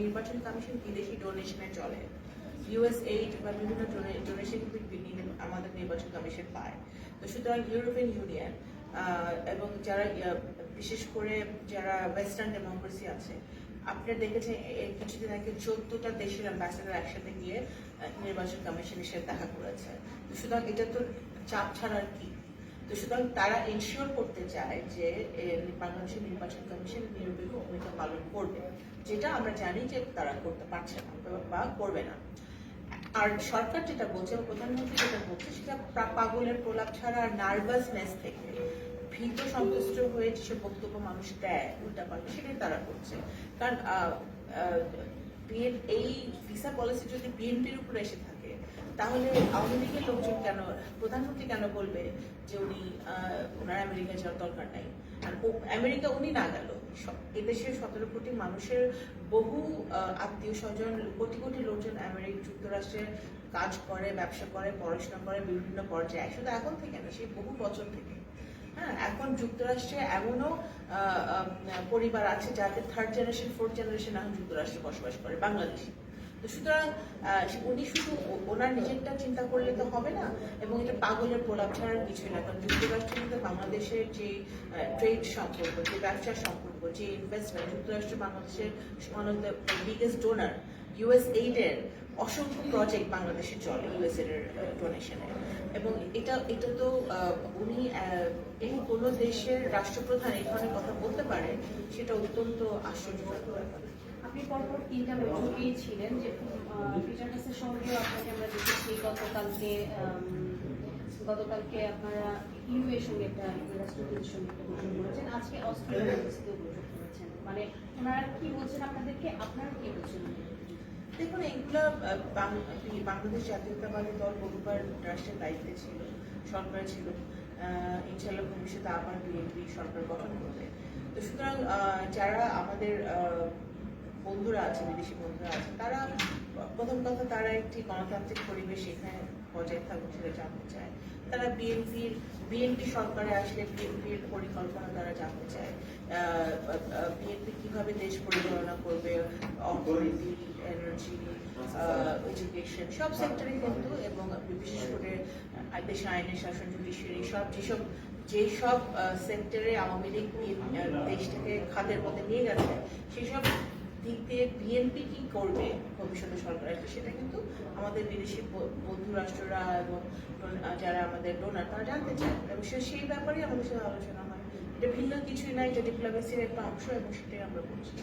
নির্বাচন কমিশন বিদেশি ডোনেশনে চলে। ইউএস এইড বা বিভিন্ন ডোনেশন আমাদের নির্বাচন কমিশন পায়। তো সুতরাং ইউরোপিয়ান ইউনিয়ন এবং যারা বিশেষ করে যারা ওয়েস্টার্ন ডেমোক্রেসি আছে, আপনারা দেখেছেন কিছুদিন আগে চোদ্দটা দেশের অ্যাম্বাসেডার একসাথে গিয়ে নির্বাচন কমিশনের সাথে দেখা করেছে। সুতরাং এটা তো চাপ ছাড়ার কি। তো সুতরাং তারা এনশিওর করতে চায় যে বাংলাদেশের নির্বাচন কমিশন নিরপেক্ষ ভূমিকা পালন করবে, যেটা আমরা জানি যে তারা করতে পারছে না বা- করবে না। আর সরকার যেটা বলছে প্রধানমন্ত্রী যেটা বলছে সেটা পাগলের প্রলাপ ছাড়া আর নার্ভাসনেস থেকে ভীত সন্তুষ্ট হয়ে যেসব বক্তব্য মানুষ দেয়, উল্টা পাল্টা সেটাই তারা করছে। কারণ এই ভিসা পলিসি যদি বিএনপির উপরে এসে থাকে তাহলে আওয়ামী লীগের লোকজন কেন, প্রধানমন্ত্রী কেন বলবে যে উনি ওনার আমেরিকা যাওয়ার দরকার নাই? আর আমেরিকা উনি না গেল। এদেশের সতেরো কোটি মানুষের বহু আত্মীয় স্বজন, কোটি কোটি লোকজন আমেরিকা যুক্তরাষ্ট্রে কাজ করে, ব্যবসা করে, পড়াশোনা করে, বিভিন্ন পর্যায়ে। শুধু এখন থেকে না, সেই বহু বছর থেকে। হ্যাঁ এখন যুক্তরাষ্ট্রে এমনও পরিবার আছে যাদের থার্ড জেনারেশন ফোর্থ জেনারেশন এখন যুক্তরাষ্ট্রে বসবাস করে, বাংলাদেশি। তো সুতরাং উনি শুধু ওনার নিজেরটা চিন্তা করলে তো হবে না, এবং এটা পাগলের প্রলাপ ছাড়ার কিছুই না, কারণ যুক্তরাষ্ট্রের মধ্যে বাংলাদেশের যে ট্রেড সম্পর্ক, যে ব্যবসার সম্পর্ক, যে ইনভেস্টমেন্ট যুক্তরাষ্ট্র বাংলাদেশের one of the biggest donor US এইডের অসংখ্য প্রজেক্ট বাংলাদেশে চলে ইউএস এর ডোনেশনে এবং এটা এটা তো উনি এই কোনো দেশের রাষ্ট্রপ্রধান এই ধরনের কথা বলতে পারে, সেটা অত্যন্ত আশ্চর্যজনক ব্যাপার। আপনি পরপর তিনটা বৈঠকেই ছিলেন যে পিটার হাসের সঙ্গেও আপনাকে আমরা দেখেছি, গতকালকে গতকালকে আপনারা ইউ সঙ্গে একটা রাষ্ট্রপতির সঙ্গে একটা করেছেন, আজকে অস্ট্রেলিয়ার বৈঠক করেছেন। মানে ওনারা কি বলছেন আপনাদেরকে? আপনারা কি বলছেন? দেখুন, এগুলো বাংলাদেশ জাতীয়তাবাদী দল বহুবার রাষ্ট্রের দায়িত্বে ছিল, সরকার ছিল। ইনশাল্লাহ ভবিষ্যতে আবার বিএনপি সরকার গঠন করবে। তো সুতরাং যারা আমাদের বন্ধুরা আছে, বিদেশি বন্ধুরা আছে, তারা প্রথম কথা তারা একটি গণতান্ত্রিক পরিবেশ এখানে বজায় থাকুক সেটা জানতে চায়। তারা বিএনপির, বিএনপি সরকারে আসলে বিএনপির পরিকল্পনা তারা জানতে চায়। বিএনপি কীভাবে দেশ পরিচালনা করবে, অর্থনীতি এনার্জি এডুকেশন সব সেক্টরে কিন্তু এবং বিশেষ করে দেশে আইনের শাসন জুডিশিয়ারি সব যেসব যেসব সেক্টরে আওয়ামী লীগ দেশটাকে খাদের পথে নিয়ে গেছে, সেসব দিয়ে বিএনপি কি করবে ভবিষ্যতে সরকার সেটা কিন্তু আমাদের বিদেশি বন্ধু রাষ্ট্ররা এবং যারা আমাদের ডোনার, তারা জানতে চায়। এবং সেই ব্যাপারেই আমাদের সাথে আলোচনা হয়। এটা ভিন্ন কিছুই নাই এটা ডিপ্লোমেসির একটা অংশ এবং সেটাই আমরা করছি।